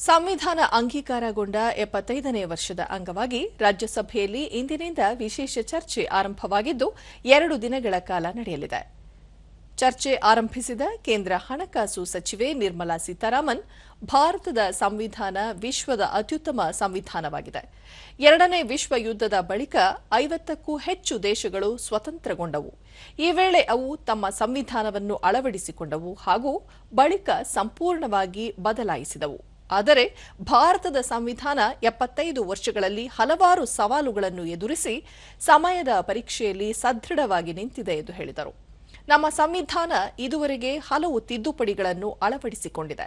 ಸಂವಿಧಾನ ಅಂಗೀಕಾರಗೊಂಡ ಎಪ್ಪತ್ತೈದನೇ ವರ್ಷದ ಅಂಗವಾಗಿ ರಾಜ್ಯಸಭೆಯಲ್ಲಿ ಇಂದಿನಿಂದ ವಿಶೇಷ ಚರ್ಚೆ ಆರಂಭವಾಗಿದ್ದು ಎರಡು ದಿನಗಳ ಕಾಲ ನಡೆಯಲಿದೆ. ಚರ್ಚೆ ಆರಂಭಿಸಿದ ಕೇಂದ್ರ ಹಣಕಾಸು ಸಚಿವೆ ನಿರ್ಮಲಾ ಸೀತಾರಾಮನ್, ಭಾರತದ ಸಂವಿಧಾನ ವಿಶ್ವದ ಅತ್ಯುತ್ತಮ ಸಂವಿಧಾನವಾಗಿದೆ. ಎರಡನೇ ವಿಶ್ವ ಯುದ್ಧದ ಬಳಿಕ ಐವತ್ತಕ್ಕೂ ಹೆಚ್ಚು ದೇಶಗಳು ಸ್ವತಂತ್ರಗೊಂಡವು. ಈ ವೇಳೆ ಅವು ತಮ್ಮ ಸಂವಿಧಾನವನ್ನು ಅಳವಡಿಸಿಕೊಂಡವು ಹಾಗೂ ಬಳಿಕ ಸಂಪೂರ್ಣವಾಗಿ ಬದಲಾಯಿಸಿದವು. ಆದರೆ ಭಾರತದ ಸಂವಿಧಾನ ಎಪ್ಪತ್ತೈದು ವರ್ಷಗಳಲ್ಲಿ ಹಲವಾರು ಸವಾಲುಗಳನ್ನು ಎದುರಿಸಿ ಸಮಯದ ಪರೀಕ್ಷೆಯಲ್ಲಿ ಸದೃಢವಾಗಿ ನಿಂತಿದೆ ಎಂದು ಹೇಳಿದರು. ನಮ್ಮ ಸಂವಿಧಾನ ಇದುವರೆಗೆ ಹಲವು ತಿದ್ದುಪಡಿಗಳನ್ನು ಅಳವಡಿಸಿಕೊಂಡಿದೆ.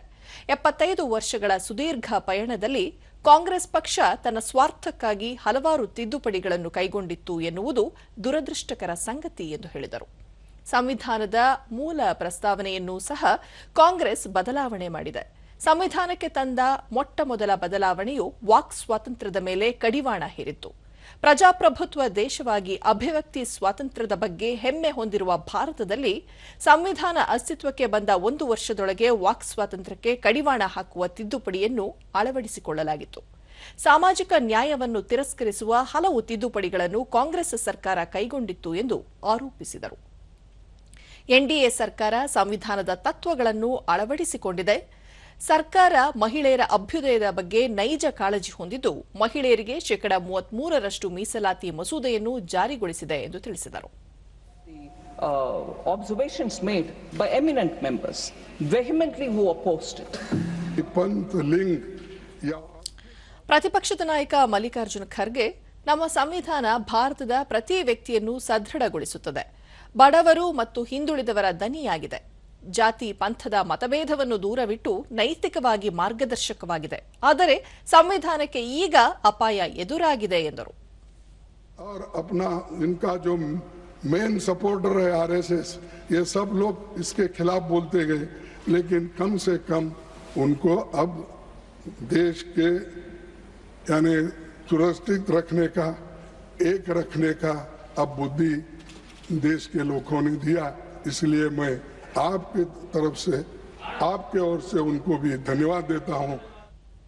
ಎಪ್ಪತ್ತೈದು ವರ್ಷಗಳ ಸುದೀರ್ಘ ಪಯಣದಲ್ಲಿ ಕಾಂಗ್ರೆಸ್ ಪಕ್ಷ ತನ್ನ ಸ್ವಾರ್ಥಕ್ಕಾಗಿ ಹಲವಾರು ತಿದ್ದುಪಡಿಗಳನ್ನು ಕೈಗೊಂಡಿತ್ತು ಎನ್ನುವುದು ದುರದೃಷ್ಟಕರ ಸಂಗತಿ ಎಂದು ಹೇಳಿದರು. ಸಂವಿಧಾನದ ಮೂಲ ಪ್ರಸ್ತಾವನೆಯನ್ನು ಸಹ ಕಾಂಗ್ರೆಸ್ ಬದಲಾವಣೆ ಮಾಡಿದೆ. ಸಂವಿಧಾನಕ್ಕೆ ತಂದ ಮೊಟ್ಟ ಮೊದಲ ಬದಲಾವಣೆಯು ವಾಕ್ ಸ್ವಾತಂತ್ರ್ಯದ ಮೇಲೆ ಕಡಿವಾಣ ಹೇರಿತ್ತು. ಪ್ರಜಾಪ್ರಭುತ್ವ ದೇಶವಾಗಿ ಅಭಿವ್ಯಕ್ತಿ ಸ್ವಾತಂತ್ರ್ಯದ ಬಗ್ಗೆ ಹೆಮ್ಮೆ ಹೊಂದಿರುವ ಭಾರತದಲ್ಲಿ ಸಂವಿಧಾನ ಅಸ್ತಿತ್ವಕ್ಕೆ ಬಂದ ಒಂದು ವರ್ಷದೊಳಗೆ ವಾಕ್ ಸ್ವಾತಂತ್ರ್ಯಕ್ಕೆ ಕಡಿವಾಣ ಹಾಕುವ ತಿದ್ದುಪಡಿಯನ್ನು ಅಳವಡಿಸಿಕೊಳ್ಳಲಾಗಿತ್ತು. ಸಾಮಾಜಿಕ ನ್ಯಾಯವನ್ನು ತಿರಸ್ಕರಿಸುವ ಹಲವು ತಿದ್ದುಪಡಿಗಳನ್ನು ಕಾಂಗ್ರೆಸ್ ಸರ್ಕಾರ ಕೈಗೊಂಡಿತ್ತು ಎಂದು ಆರೋಪಿಸಿದರು. ಎನ್ಡಿಎ ಸರ್ಕಾರ ಸಂವಿಧಾನದ ತತ್ವಗಳನ್ನು ಅಳವಡಿಸಿಕೊಂಡಿದೆ. ಸರ್ಕಾರ ಮಹಿಳೆಯರ ಅಭ್ಯುದಯದ ಬಗ್ಗೆ ನೈಜ ಕಾಳಜಿ ಹೊಂದಿದ್ದು ಮಹಿಳೆಯರಿಗೆ ಶೇಕಡಾ ಮೂವತ್ಮೂರರಷ್ಟು ಮೀಸಲಾತಿ ಮಸೂದೆಯನ್ನು ಜಾರಿಗೊಳಿಸಿದೆ ಎಂದು ತಿಳಿಸಿದರು. ಪ್ರತಿಪಕ್ಷದ ನಾಯಕ ಮಲ್ಲಿಕಾರ್ಜುನ ಖರ್ಗೆ ನಮ್ಮ ಸಂವಿಧಾನ ಭಾರತದ ಪ್ರತಿ ವ್ಯಕ್ತಿಯನ್ನು ಸದೃಢಗೊಳಿಸುತ್ತದೆ. ಬಡವರು ಮತ್ತು ಹಿಂದುಳಿದವರ ದನಿಯಾಗಿದೆ. ಜಾತಿ ಪಂಥದ ಮತಭೇದವನ್ನು ದೂರವಿಟ್ಟು ನೈತಿಕವಾಗಿ ಮಾರ್ಗದರ್ಶಕವಾಗಿದೆ ಆದರೆ ಸಂವಿಧಾನಕ್ಕೆ ಈಗ ಅಪಾಯ ಎದುರಾಗಿದೆ ಎಂದರು और अपना इनका जो मेन सपोर्टर है आरएसएस ये सब लोग इसके खिलाफ बोलते गए लेकिन कम से कम उनको अब देश के यानी सुरक्षित रखने का एक रखने का अब बुद्धि देश के लोगों ने दिया इसलिए मैं आपकी तरफ़ से आपके ओर से उनको भी धन्यवाद देता हूँ।